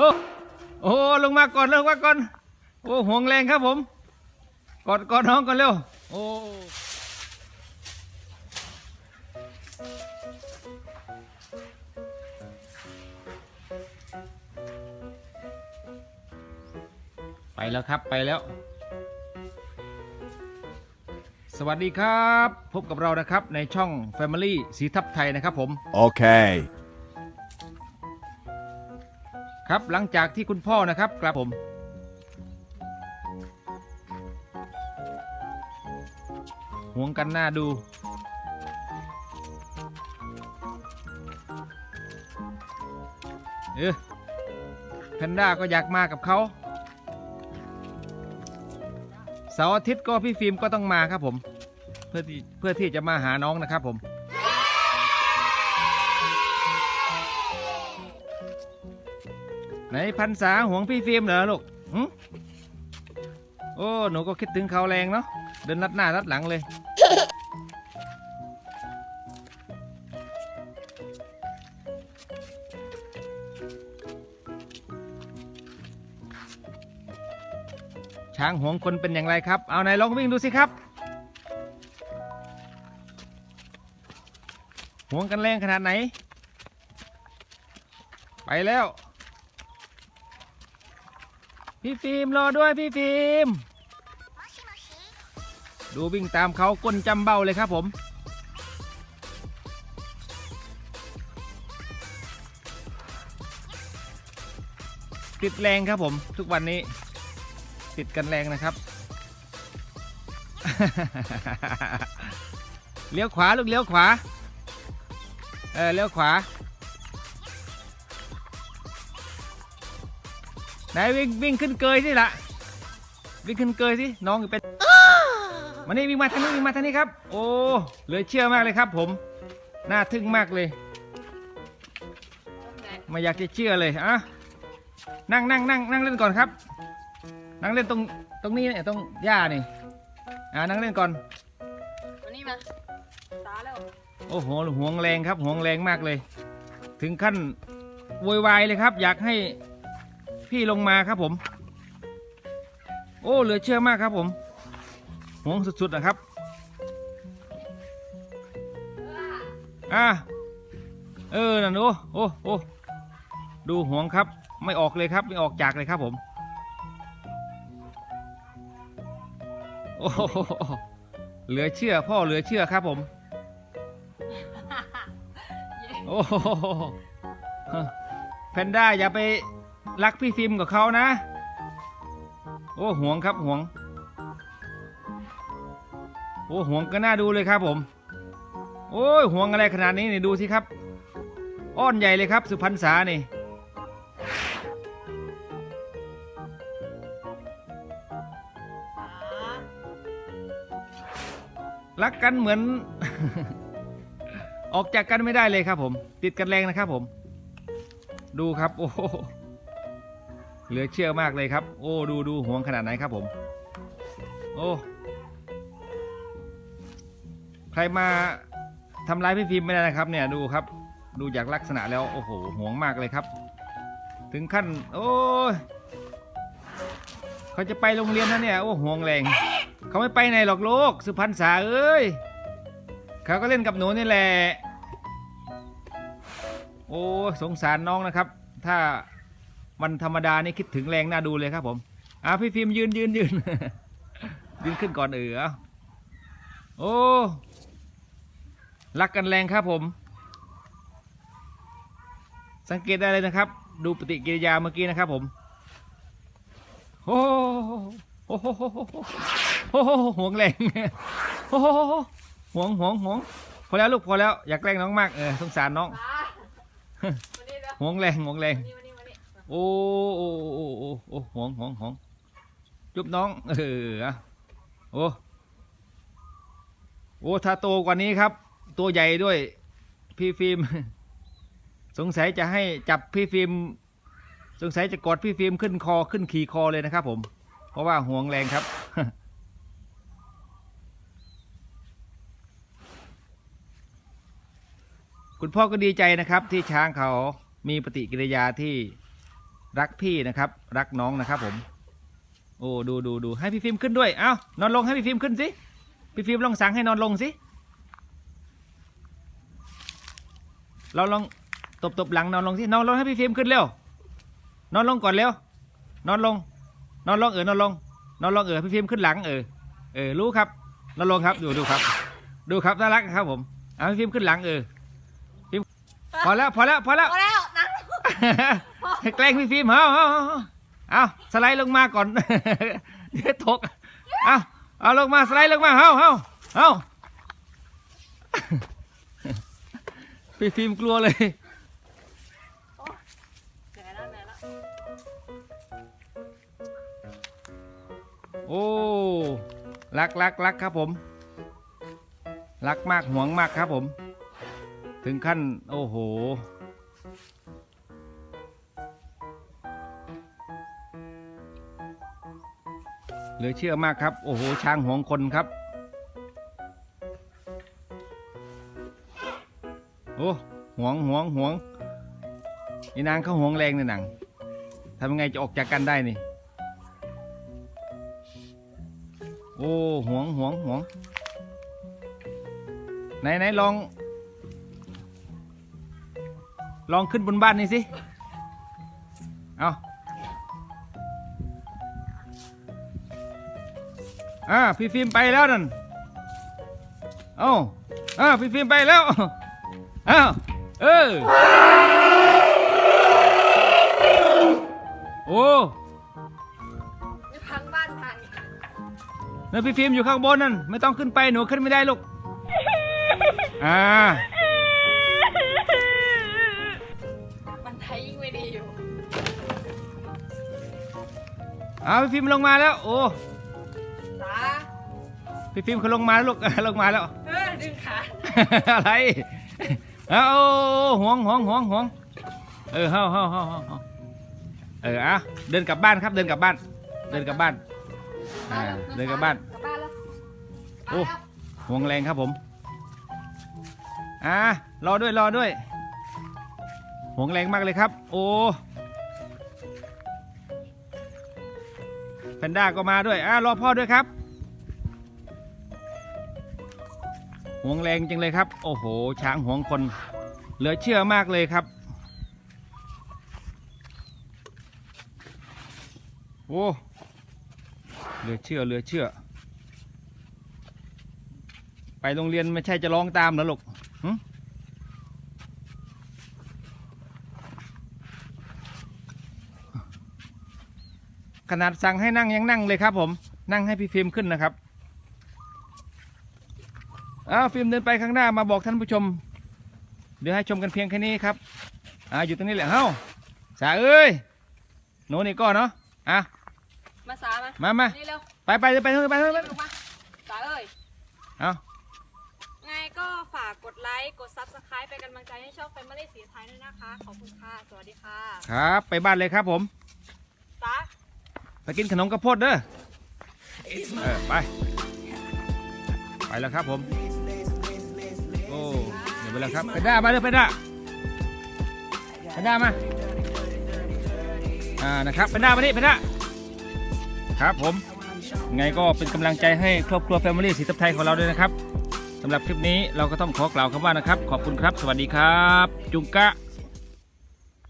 อ้โอ้ลงมาก่อนลงมาก่อน โอ้ห่วงแรงครับผมกอดกอดน้องก่อนเร็ว โอ้ไปแล้วครับไปแล้ว สวัสดีครับ พบกับเรานะครับในช่อง Family สีทับไทยนะครับผม Okay. ครับหลังจากที่คุณพ่อนะครับกลับผม ห่วงกันหน้าดู เออแพนด้าก็อยากมากับเขาเสาร์อาทิตย์ก็พี่ฟิล์มก็ต้องมาครับผม เพื่อที่เพื่อที่จะมาหาน้องนะครับผม ไหนพันษาห่วงพี่ฟิล์มเหรอลูกโอ้ หนูก็คิดถึงเขาแรงเนาะ เดินรัดหน้ารัดหลังเลย ช้างห่วงคนเป็นอย่างไรครับ เอาไหนลองวิ่งดูสิครับ ห่วงกันแรงขนาดไหน ไปแล้ว พี่ฟิล์มรอด้วยพี่ฟิล์มดูวิ่งตามเขาก้นจำเบ้าเลยครับผม ติดแรงครับผมทุกวันนี้ ติดกันแรงนะครับ เลี้ยวขวาลูกเลี้ยวขวา เออเลี้ยวขวา ไหนวิ่งวิ่งขึ้นเกยสิละวิ่งขึ้นเกยสิน้องอยู่เป็นมานี่วิ่งมาทางนี้วิ่งมาทางนี้ครับ โอ้เหลือเชื่อมากเลยครับ ผมน่าทึ่งมากเลย ไม่อยากจะเชื่อเลยอะนั่งนั่งนั่งนั่งเล่นก่อนครับ นั่งเล่นตรงตรงนี้เนี่ยตรงหญ้านี่อ่านั่งเล่นก่อนมานี่มาตาแล้วโอ้โหห่วงแรงครับห่วงแรงมากเลย ถึงขั้นโวยวายเลยครับ อยากให้ พี่ลงมาครับผม โอ้เหลือเชื่อมากครับผมห่วงสุดๆนะครับ อะเออนั่นโอ้โอ้โอ้ดูห่วงครับ ไม่ออกเลยครับ ไม่ออกจากเลยครับผม โอ้โหเหลือเชื่อพ่อเหลือเชื่อครับผม โอ้โหแพนด้าอย่าไป รักพี่ฟิล์มกับเขานะ โอ้ห่วงครับห่วง โอ้ห่วงก็น่าดูเลยครับผม โอ้ยห่วงอะไรขนาดนี้นี่ดูสิครับ อ้อนใหญ่เลยครับ สุพรรณษานี่รักกันเหมือน ออกจากกันไม่ได้เลยครับผม ติดกันแรงนะครับผม ดูครับ โอ้ เหลือเชื่อมากเลยครับ โอ้ดูดูห่วงขนาดไหนครับผม โอ้ ใครมาทำร้ายพี่ฟิล์มไม่ได้นะครับ เนี่ยดูครับ ดูจากลักษณะแล้วโอ้โหห่วงมากเลยครับ ถึงขั้น โอ้เขาจะไปโรงเรียนนะเนี่ยโอ้ห่วงแรงเขาไม่ไปไหนหรอกลูกสุพรรณษาเอ้ยเขาก็เล่นกับหนูนี่แหละ โอ้สงสารน้องนะครับ ถ้า วันธรรมดานี่คิดถึงแรงน่าดูเลยครับผมอะพี่ฟิล์มยืนยืนยืนยืนขึ้นก่อนเออโอ้รักกันแรงครับผม สังเกตได้เลยนะครับ ดูปฏิกิริยาเมื่อกี้นะครับผมโอ้โหโอ้โอ้ห่วงแรงโอ้โหห่วงห่วงห่วงพอแล้วลูกพอแล้วอยากแกล้งน้องมากเออสงสารน้องห่วงแรงห่วงแรง โอ้โอ้โอ้โอ้โอ้ห่วงห่วงห่วงจุบน้อง เอออะโอ้โอ้ถ้าโตกว่านี้ครับ ตัวใหญ่ด้วย พี่ฟิล์มสงสัยจะให้จับพี่ฟิล์มสงสัยจะกดพี่ฟิล์มขึ้นคอขึ้นขี่คอเลยนะครับผม เพราะว่าห่วงแรงครับ คุณพ่อก็ดีใจนะครับที่ช้างเขามีปฏิกิริยาที่ รักพี่นะครับ รักน้องนะครับ ผม โอ้ดูดูดูให้พี่ฟิล์มขึ้นด้วยเอ้านอนลงให้พี่ฟิล์มขึ้นสิพี่ฟิล์มลองสั่งให้นอนลงสิเราลองตบตบหลังนอนลงสินอนลงให้พี่ฟิล์มขึ้นเร็วนอนลงก่อนเร็วนอนลง นอนลงเออนอนลง นอนลงเออพี่ฟิล์มขึ้นหลังเออเออรู้ครับนอนลงครับดูดูครับ ดูครับน่ารักครับ ผมเอาพี่ฟิล์มขึ้นหลังเออฟิล์มพอแล้วพอแล้วพอแล้วพอแล้วนั่ง แกล้งพี่ฟิล์มเอาเอาเอาเอาสไลด์ลงมาก่อนเดี๋ยวตกเอาเอาลงมาสไลด์ลงมาเอาเอาเอาพี่ฟิล์มกลัวเลยโอ้รักรักรักครับผม รักมากหวงมากครับผม ถึงขั้นโอ้โห เหลือเชื่อมากครับ โอ้โห ช้างหวงคนครับ โอ้หวงหวงหวงนี่นางเขาหวงแรงเนี่ยนางทำยังไงจะออกจากกันได้นี่ โอ้หวงหวงหวงไหนไหนลอง ลองขึ้นบนบ้านนี่สิ เอา อ่าพี่ฟิล์มไปแล้วนั่นเอาอ่าพี่ฟิล์มไปแล้วอ้าวเออโอ้จะพังบ้านพังนั่นพี่ฟิล์มอยู่ข้างบนนั่นไม่ต้องขึ้นไปหนูขึ้นไม่ได้ลูกอ่ามันไทยยิ่งไม่ดีอยู่เอาพี่ฟิล์มลงมาแล้ว โอ้ตา พี่ฟิล์มเขาลงมาแล้วลูก ลงมาแล้ว เออดึงขาอะไรเอาห่วงห่วงห่วงห่วงเออเฮาเฮาเฮาเฮาเฮาเอออะเดินกลับบ้านครับ เดินกลับบ้าน เดินกลับบ้านอ่าเดินกลับบ้าน กลับบ้านแล้วโอ้ห่วงแรงครับผม อ่ารอด้วยรอด้วยห่วงแรงมากเลยครับ โอ้แพนด้าก็มาด้วยอ่ารอพ่อด้วยครับ ห่วงแรงจังเลยครับ โอ้โห ช้างห่วงคน เหลือเชื่อมากเลยครับ โอ้เหลือเชื่อเหลือเชื่อ ไปโรงเรียนไม่ใช่จะร้องตามหรอลูกขนาดสั่งให้นั่งยังนั่งเลยครับผมนั่งให้พี่ฟิล์มขึ้นนะครับ อ้าวฟิล์มเดินไปข้างหน้ามาบอกท่านผู้ชม เดี๋ยวให้ชมกันเพียงแค่นี้ครับอ่าอยู่ตรงนี้แหละเฮ้าสาเอ้ยโน่นนี่ก็เนาะอะมาสามามามานี่เร็วไปไปไปไปไปไปไปลูกมาสาเอ้ย เอา ไงก็ฝากกดไลค์ กด Subscribe เป็นกำลังใจให้ช่อง Family สีไทยด้วยนะคะ ขอบคุณค่ะ สวัสดีค่ะครับ ไปบ้านเลยครับผม สา ไปกินขนมกระโพดเด้อเออไป ไปแล้วครับผมโอ้เดี๋ยว ไปแล้วครับไปด้ามาเลยไปด้าไปด้ามาอ่านะครับไปด้ามานี่ไปด้าครับผมไงก็เป็นกำลังใจให้ครอบครัวแฟมิลี่สีทับไทยของเราด้วยนะครับสำหรับคลิปนี้เราก็ต้องขอกล่าวคำว่านะครับ ขอบคุณครับ สวัสดีครับ จุงกะ